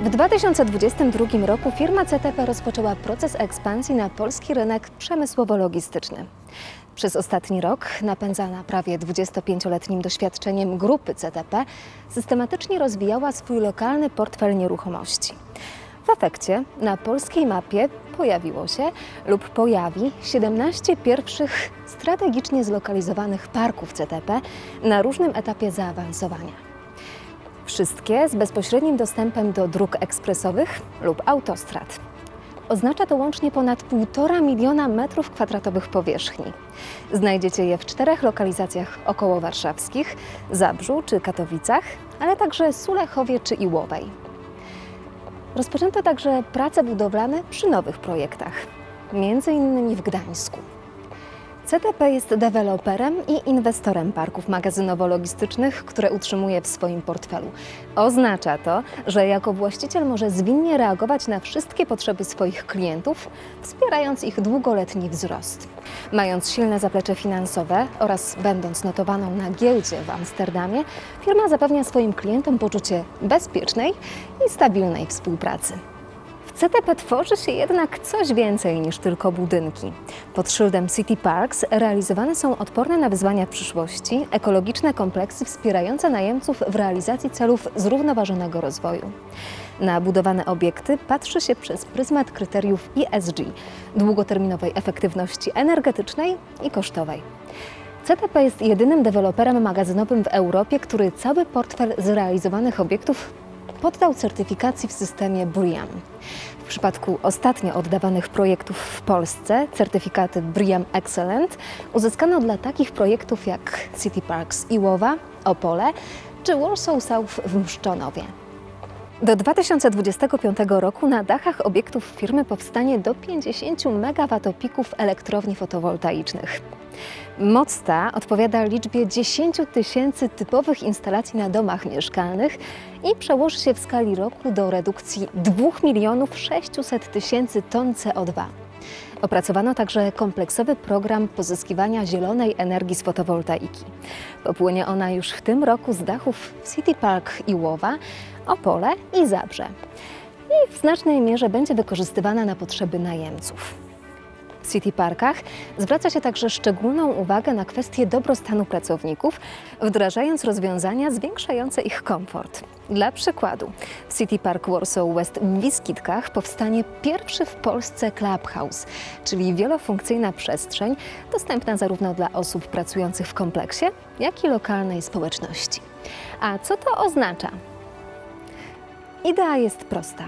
W 2022 roku firma CTP rozpoczęła proces ekspansji na polski rynek przemysłowo-logistyczny. Przez ostatni rok, napędzana prawie 25-letnim doświadczeniem grupy CTP, systematycznie rozwijała swój lokalny portfel nieruchomości. W efekcie na polskiej mapie pojawiło się lub pojawi 17 pierwszych strategicznie zlokalizowanych parków CTP na różnym etapie zaawansowania. Wszystkie z bezpośrednim dostępem do dróg ekspresowych lub autostrad. Oznacza to łącznie ponad 1,5 miliona metrów kwadratowych powierzchni. Znajdziecie je w czterech lokalizacjach około warszawskich, Zabrzu czy Katowicach, ale także Sulechowie czy Iłowej. Rozpoczęto także prace budowlane przy nowych projektach, między innymi w Gdańsku. CTP jest deweloperem i inwestorem parków magazynowo-logistycznych, które utrzymuje w swoim portfelu. Oznacza to, że jako właściciel może zwinnie reagować na wszystkie potrzeby swoich klientów, wspierając ich długoletni wzrost. Mając silne zaplecze finansowe oraz będąc notowaną na giełdzie w Amsterdamie, firma zapewnia swoim klientom poczucie bezpiecznej i stabilnej współpracy. CTP tworzy się jednak coś więcej niż tylko budynki. Pod szyldem City Parks realizowane są odporne na wyzwania przyszłości, ekologiczne kompleksy wspierające najemców w realizacji celów zrównoważonego rozwoju. Na budowane obiekty patrzy się przez pryzmat kryteriów ESG, długoterminowej efektywności energetycznej i kosztowej. CTP jest jedynym deweloperem magazynowym w Europie, który cały portfel zrealizowanych obiektów poddał certyfikacji w systemie BRIAM. W przypadku ostatnio oddawanych projektów w Polsce certyfikaty BRIAM Excellent uzyskano dla takich projektów jak City Parks Iłowa, Opole czy Warsaw South w Mszczonowie. Do 2025 roku na dachach obiektów firmy powstanie do 50 megawattopików elektrowni fotowoltaicznych. Moc ta odpowiada liczbie 10 tysięcy typowych instalacji na domach mieszkalnych i przełoży się w skali roku do redukcji 2 milionów 600 tysięcy ton CO2. Opracowano także kompleksowy program pozyskiwania zielonej energii z fotowoltaiki. Popłynie ona już w tym roku z dachów City Park Iłowa, Opole i Zabrze. I w znacznej mierze będzie wykorzystywana na potrzeby najemców. City Parkach zwraca się także szczególną uwagę na kwestie dobrostanu pracowników, wdrażając rozwiązania zwiększające ich komfort. Dla przykładu, w City Park Warsaw West w Wiskitkach powstanie pierwszy w Polsce Clubhouse, czyli wielofunkcyjna przestrzeń dostępna zarówno dla osób pracujących w kompleksie, jak i lokalnej społeczności. A co to oznacza? Idea jest prosta.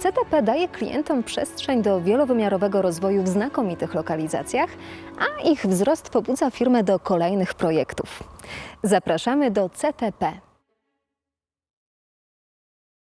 CTP daje klientom przestrzeń do wielowymiarowego rozwoju w znakomitych lokalizacjach, a ich wzrost pobudza firmę do kolejnych projektów. Zapraszamy do CTP